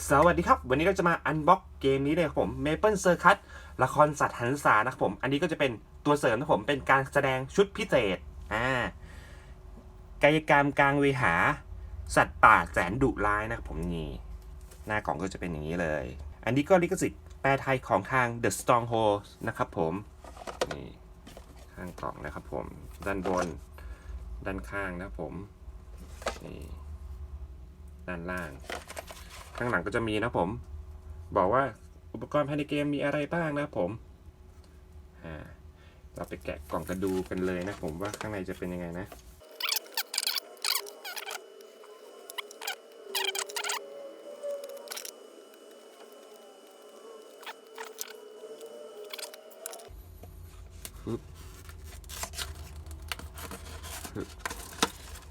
สวัสดีครับ วันนี้เราจะมาอันบ็อกเกมนี้เลยครับผม Maple Circus ละครสัตว์หันษานะครับผม อันนี้ก็จะเป็นตัวเสริมนะครับผมเป็นการแสดงชุดพิเศษอ่ากายกรรมกลางเวหา สัตว์ป่าแสนดุร้ายนะครับผมนี่หน้ากล่องก็จะเป็นอย่างนี้เลย อันนี้ก็ลิขสิทธิ์แปลไทยของทาง The Stronghold นะครับผมนี่ข้างกล่องนะครับผม ด้านบน ด้านข้างนะครับผมนี่ด้านล่าง ข้างหลังก็จะมีนะผม บอกว่าอุปกรณ์ภายในเกมมีอะไรบ้างนะผมเราไปแกะกล่องกันดูกันเลยนะผมว่าข้างในจะเป็นยังไงนะ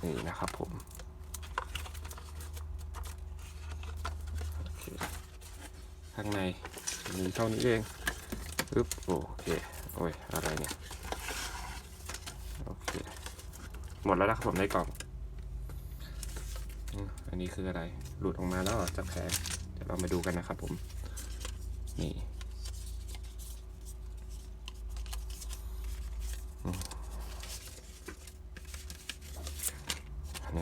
นี่นะครับผม โอเค ข้างในมีเท่านี้เองปึ๊บโอเคโอ้ยอะไรเนี่ยโอเคหมดแล้วนะครับผมในกล่องอันนี้คืออะไรหลุดออกมาแล้วจากแผงเดี๋ยวเรามาดูกันนะครับผมนี่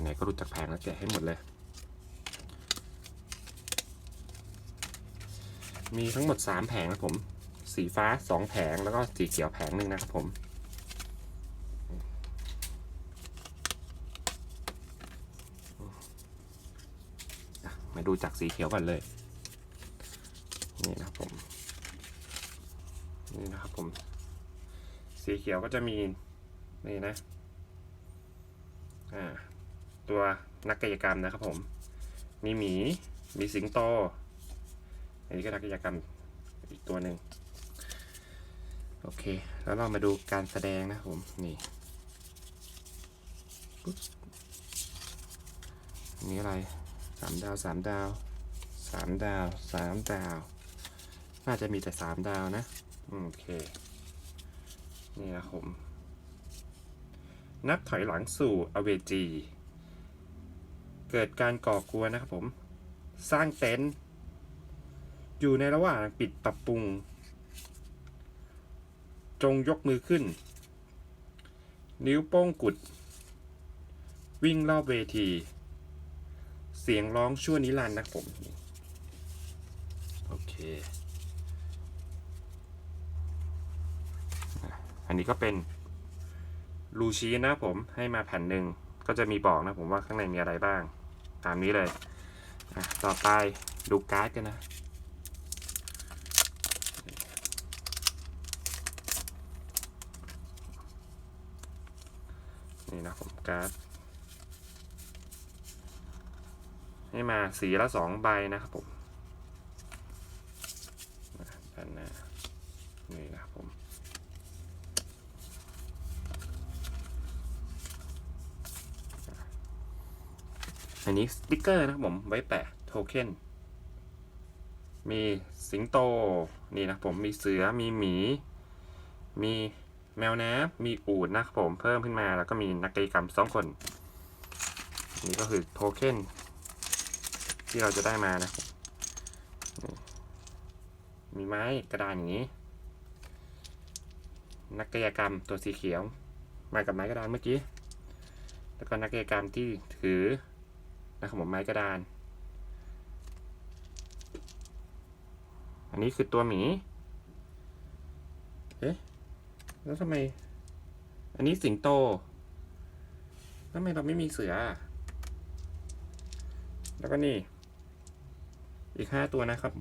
ไหนๆก็หลุดจากแผงแล้วแกะให้หมดเลย มีทั้งหมด 3 แผงนะครับผม สีฟ้า 2 แผง แล้วก็สีเขียวแผงหนึ่งนะครับผมมาดูจากสีเขียวก่อนเลย นี่นะครับผม นี่นะครับผม สีเขียวก็จะมี นี่นะ อ่า ตัวนักกายกรรมนะครับผม มีหมี มีสิงโต อันนี้ก็นักกิจกรรมอีกตัวหนึ่งโอเค แล้วเรามาดูการแสดงนะผม นี่นนี้อะไรสามดาวสามดาวสามดาวสามดาว น่าจะมีแต่สามดาวนะ โอเค นี่นะผม นับถอยหลังสู่อเวจี เกิดการก่อกวนนะครับผม สร้างเต็นท์ อยู่ในระหว่างปิดปรับปรุง จงยกมือขึ้น นิ้วโป้งกุด วิ่งรอบเวที เสียงร้องชั่วนิรันดร์นะผม โอเค อันนี้ก็เป็นรูชีนะผมให้มาแผ่นหนึ่งก็จะมีบอกนะผมว่าข้างในมีอะไรบ้าง ตามนี้เลย ต่อไปดูการ์ดกันนะ นี่นะผมการ์ดให้มาสีละสองใบนะครับผมอะด้านหน้านี่นะครับผมอันนี้สติกเกอร์นะครับผมไว้แปะโทเค็นมีสิงโตนี่นะผมมีเสือมีหมี มี แมวน้ำมีอูดนะครับผมเพิ่มขึ้นมา แล้วก็มีนักกายกรรมสองคน นี่ก็คือโทเค็นที่เราจะได้มานะมีไม้กระดานอย่างนี้ นักกายกรรมตัวสีเขียว มากับไม้กระดานเมื่อกี้ แล้วก็นักกายกรรมที่ถือนะครับผมไม้กระดาน อันนี้คือตัวหมี เอ๊ะ แล้วทำไม อันนี้สิงโตแล้วทำไมเราไม่มีเสือ แล้วก็นี่ อีกห้าตัวนะครับ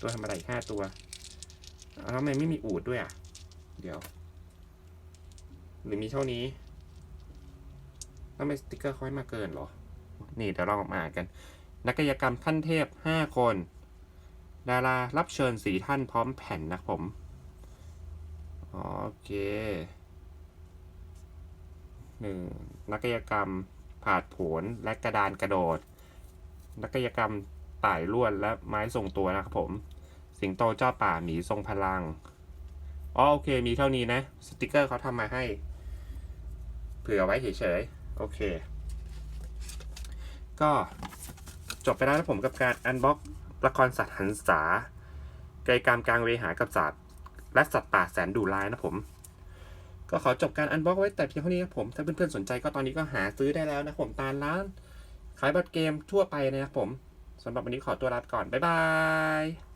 ตัวธรรมดาอีกห้าตัว แล้วทำไมไม่มีอูดด้วยอะ เดี๋ยว หรือมีเท่านี้ทำไมสติกเกอร์เขาให้มาเกินหรอ นี่เดี๋ยวเรามาอ่านกัน นักกายกรรมท่านเทพห้าคน ดารารับเชิญสีท่านพร้อมแผ่นนะผม เคหนึ่งนักกายกรรมผาดโผนและกระดานกระโดด นักกายกรรมไต่ลวดและไม้ทรงตัวนะครับผม สิงโตเจ้าป่าหมีทรงพลังอ๋อโอเคมีเท่านี้นะ สติกเกอร์เขาทำมาให้ เผื่อไว้เฉยๆ โอเค ก็จบไปแล้วนะผมกับการอันบ็อกละครสัตว์หันษากายกรรมกลางเวหากับสัตว์ และสัตว์ป่าแสนดุร้ายนะผม ก็ขอจบการอันบ็อกไว้แต่เพียงเท่านี้ครับผม ถ้าเพื่อนๆสนใจก็ตอนนี้ก็หาซื้อได้แล้วนะผมตามร้าน ขายบัตรเกมทั่วไปนะครับผมสำหรับวันนี้ขอตัวลาไปก่อน บ๊ายบาย